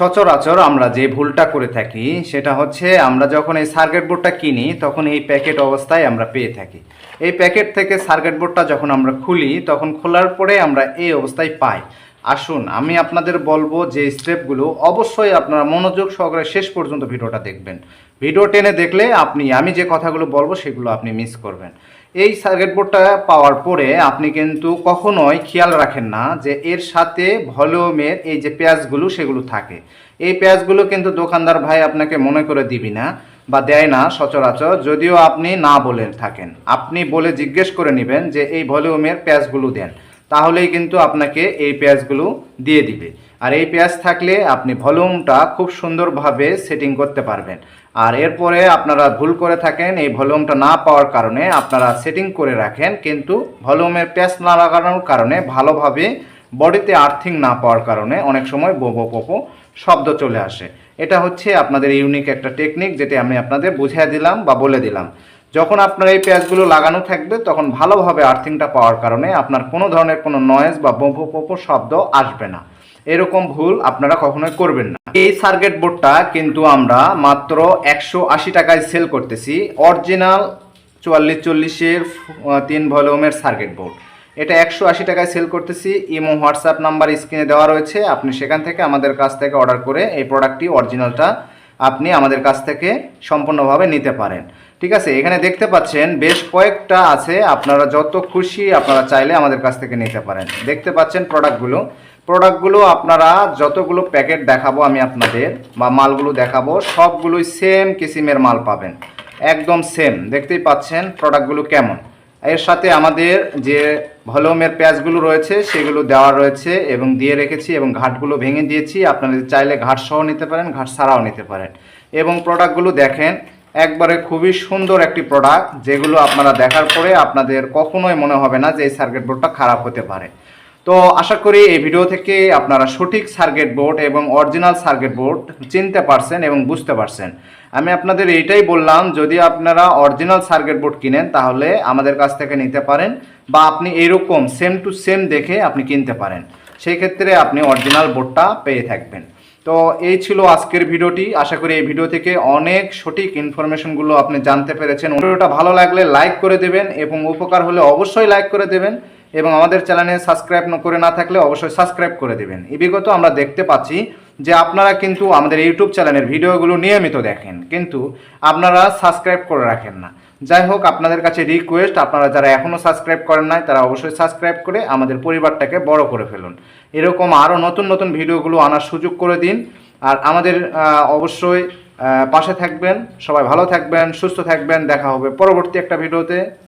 সচরাচর আমরা যে ভুলটা করে থাকি, সেটা হচ্ছে আমরা যখন এই সার্কিট বোর্ডটা কিনি, তখন এই প্যাকেট অবস্থায় আমরা পেয়ে থাকি। এই প্যাকেট থেকে সার্কিট বোর্ডটা যখন আমরা খুলি, তখন খোলার পরে আমরা এই অবস্থায় পাই। আসুন, আমি আপনাদের বলব যে স্টেপগুলো অবশ্যই আপনারা মনোযোগ সহকারে শেষ পর্যন্ত ভিডিওটা দেখবেন। ভিডিও টেনে দেখলে আপনি, আমি যে কথাগুলো বলব, সেগুলো আপনি মিস করবেন। এই সার্কিট বোর্ডটা পাওয়ার পরে আপনি কিন্তু কখনোই খেয়াল রাখেন না যে এর সাথে ভলিউমের এই যে পেঁয়াজগুলো সেগুলো থাকে। এই পেঁয়াজগুলো কিন্তু দোকানদার ভাই আপনাকে মনে করে দিবি না বা দেয় না সচরাচর, যদিও আপনি না বলে থাকেন। আপনি বলে জিজ্ঞেস করে নেবেন যে এই ভলিউমের পেঁয়াজগুলো দেন। তাহলেই কিন্তু আপনাকে এই পেঁয়াজগুলো দিয়ে দিবে। আর এই পেঁয়াজ থাকলে আপনি ভলিউমটা খুব সুন্দরভাবে সেটিং করতে পারবেন। আর এরপরে আপনারা ভুল করে থাকেন, এই ভলিউমটা না পাওয়ার কারণে আপনারা সেটিং করে রাখেন, কিন্তু ভলিউমের পেঁয়াজ না লাগানোর কারণে ভালোভাবে বডিতে আর্থিং না পাওয়ার কারণে অনেক সময় বোবো পোপো শব্দ চলে আসে। এটা হচ্ছে আপনাদের ইউনিক একটা টেকনিক যেটা আমি আপনাদের বুঝিয়ে দিলাম বা বলে দিলাম। যখন আপনার এই পেঁয়াজগুলো লাগানো থাকবে, তখন ভালোভাবে আর্থিংটা পাওয়ার কারণে আপনার কোনো ধরনের কোনো নয়েজ বা বোপো পোপো শব্দ আসবে না। এরকম ভুল আপনারা কখনোই করবেন না। এই সার্কিট বোর্ডটা কিন্তু আমরা মাত্র একশো আশি টাকায় সেল করতেছি। অরিজিনাল চুয়াল্লিশ চল্লিশের তিন ভলিউমের সার্কিট বোর্ড। এটা একশো আশি টাকায় সেল করতেছি। ইমো, হোয়াটসঅ্যাপ নাম্বার স্ক্রিনে দেওয়া রয়েছে। আপনি সেখান থেকে আমাদের কাছ থেকে অর্ডার করে এই প্রোডাক্টটি অরিজিনালটা আপনি আমাদের কাছ থেকে সম্পূর্ণভাবে নিতে পারেন। ঠিক আছে, এখানে দেখতে পাচ্ছেন বেশ কয়েকটা আছে, আপনারা যত খুশি আপনারা চাইলে আমাদের কাছ থেকে নিতে পারেন। দেখতে পাচ্ছেন প্রোডাক্টগুলো প্রোডাক্টগুলো আপনারা যতগুলো প্যাকেট দেখাবো আমি আপনাদের, বা মালগুলো দেখাবো, সবগুলোই সেম কিসিমের মাল পাবেন। একদম সেম দেখতেই পাচ্ছেন প্রোডাক্টগুলো কেমন। এর সাথে আমাদের যে ভলিউমের প্যাচগুলো রয়েছে, সেগুলো দেওয়া রয়েছে এবং দিয়ে রেখেছি এবং ঘাটগুলো ভেঙে দিয়েছি। আপনারা চাইলে ঘাট সহ নিতে পারেন, ঘাট ছাড়াও নিতে পারেন। এবং প্রোডাক্টগুলো দেখেন একবারে খুবই সুন্দর একটি প্রোডাক্ট যেগুলো আপনারা দেখার পরে আপনাদের কখনোই মনে হবে না যে এই সার্কিট বোর্ডটা খারাপ হতে পারে। তো আশা করি এই ভিডিও থেকে আপনারা সঠিক সার্কিট বোর্ড এবং অরিজিনাল সার্কিট বোর্ড চিনতে পারছেন এবং বুঝতে পারছেন। আমি আপনাদের এইটাই বললাম, যদি আপনারা অরিজিনাল সার্কিট বোর্ড কিনেন, তাহলে আমাদের কাছ থেকে নিতে পারেন বা আপনি এরকম সেম টু সেম দেখে আপনি কিনতে পারেন। সেই ক্ষেত্রে আপনি অরিজিনাল বোর্ডটা পেয়ে থাকবেন। তো এই ছিল আজকের ভিডিওটি। আশা করি এই ভিডিও থেকে অনেক সঠিক ইনফরমেশনগুলো আপনি জানতে পেরেছেন। ভিডিওটা ভালো লাগলে লাইক করে দেবেন এবং উপকার হলে অবশ্যই লাইক করে দেবেন এবং আমাদের চ্যানেলে সাবস্ক্রাইব করে না থাকলে অবশ্যই সাবস্ক্রাইব করে দেবেন। এ বিগত আমরা দেখতে পাচ্ছি যে আপনারা কিন্তু আমাদের ইউটিউব চ্যানেলের ভিডিওগুলো নিয়মিত দেখেন, কিন্তু আপনারা সাবস্ক্রাইব করে রাখেন না। যাই হোক, আপনাদের কাছে রিকোয়েস্ট আপনারা যারা এখনও সাবস্ক্রাইব করেন নাই, তারা অবশ্যই সাবস্ক্রাইব করে আমাদের পরিবারটাকে বড় করে ফেলুন। এরকম আরও নতুন নতুন ভিডিওগুলো আনার সুযোগ করে দিন। আর আমাদের অবশ্যই পাশে থাকবেন। সবাই ভালো থাকবেন, সুস্থ থাকবেন। দেখা হবে পরবর্তী একটা ভিডিওতে।